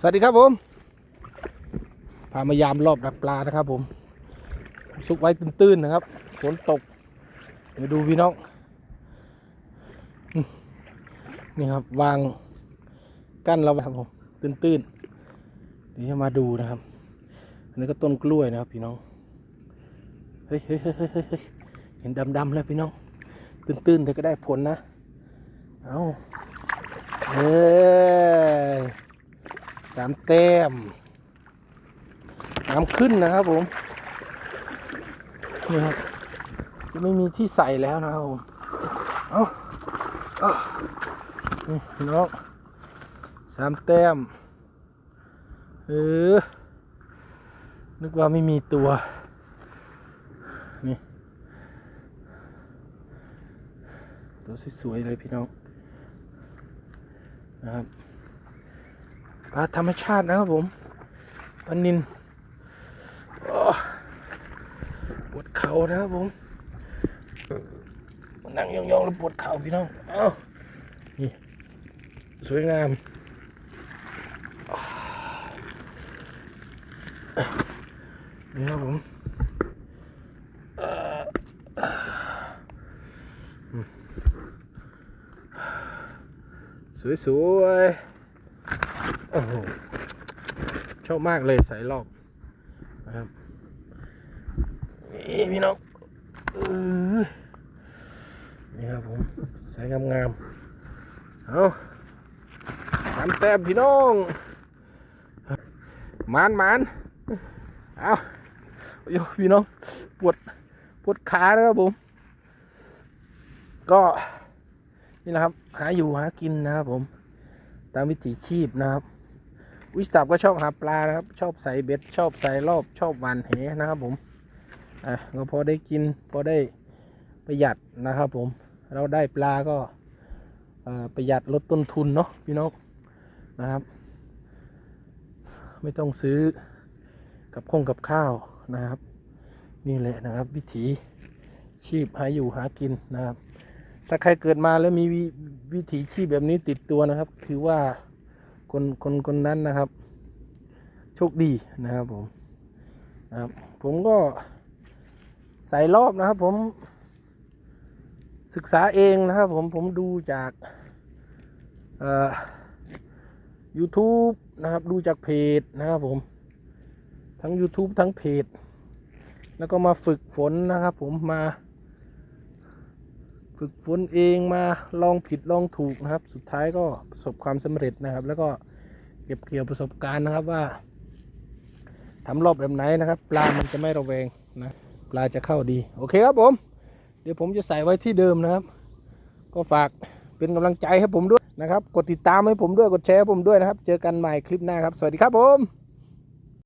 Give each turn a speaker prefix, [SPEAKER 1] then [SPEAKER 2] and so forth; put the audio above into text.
[SPEAKER 1] สวัสดีครับผม พามายามรอบดักปลานะครับผม ซุกไว้ตื้นๆนะครับ ฝนตกมาดูพี่น้อง นี่ครับ วางกั้นเราครับผม ตื้นๆ เดี๋ยวจะมาดูนะครับ อันนี้ก็ต้นกล้วยนะครับพี่น้อง เฮ้ยเฮ้ยเฮ้ยเฮ้ยเฮ้ยเฮ้ยเห็นดำๆแล้วพี่น้อง ตื้นๆแต่ก็ได้ผลนะ เอาเฮ้ย สามแต้มน้ำขึ้นนะครับผมนี่ครับจะไม่มีที่ใส่แล้วนะครับผมเอาเอานี่น้องสามแต้มเออนึกว่าไม่มีตัว นี่ ตัวสวยๆเลยพี่น้องนะครับาธรรมชาตินะครับผมปนินปวดเข่านะครับผมนั่งยองๆแล้วปวดเข่าพี่น้องเอ้านี่สวยงามนี่ครับผมสวยๆ โอ้โหชอบมากเลยสายรอบนะครับนี่พี่น้องออนี่ครับผมสายงามๆเอาสามแต้มพี่น้องมานมานเอาโยพี่น้องปวดปวดขานะครับผม ก็นี่นะครับ หาอยู่หากินนะครับผม ตามวิถีชีพนะครับ วิสตับก็ชอบหาปลานะครับ ชอบใส่เบ็ด ชอบใส่รอบ ชอบหวานแหนะครับผมอะก็พอได้กินพอได้ประหยัดนะครับผม เราได้ปลาก็ประหยัดลดต้นทุนเนาะพี่น้องนะครับ ไม่ต้องซื้อกับข้องกับข้าวนะครับ นี่แหละนะครับ วิถีชีพหาอยู่หากินนะครับ ถ้าใครเกิดมาแล้วมีวิวิถีชีพแบบนี้ติดตัวนะครับ ถือว่า คนคนคนนั้นนะครับ โชคดีนะครับผมนะครับผมก็ใส่รอบนะครับผมศึกษาเองนะครับผมผมดูจากเอ่อ YouTube นะครับดูจากเพจนะครับผม ทั้ง YouTube ทั้งเพจ แล้วก็มาฝึกฝนนะครับผมมา ฝึกฝนเองมาลองผิดลองถูกนะครับ สุดท้ายก็ประสบความสำเร็จนะครับ แล้วก็เก็บเกี่ยวประสบการณ์นะครับว่าทำรอบแบบไหนนะครับ ปลามันจะไม่ระแวงนะปลาจะเข้าดีโอเคครับผม เดี๋ยวผมจะใส่ไว้ที่เดิมนะครับ ก็ฝากเป็นกำลังใจให้ผมด้วยนะครับ กดติดตามให้ผมด้วยกดแชร์ให้ผมด้วยนะครับ เจอกันใหม่คลิปหน้าครับ สวัสดีครับผม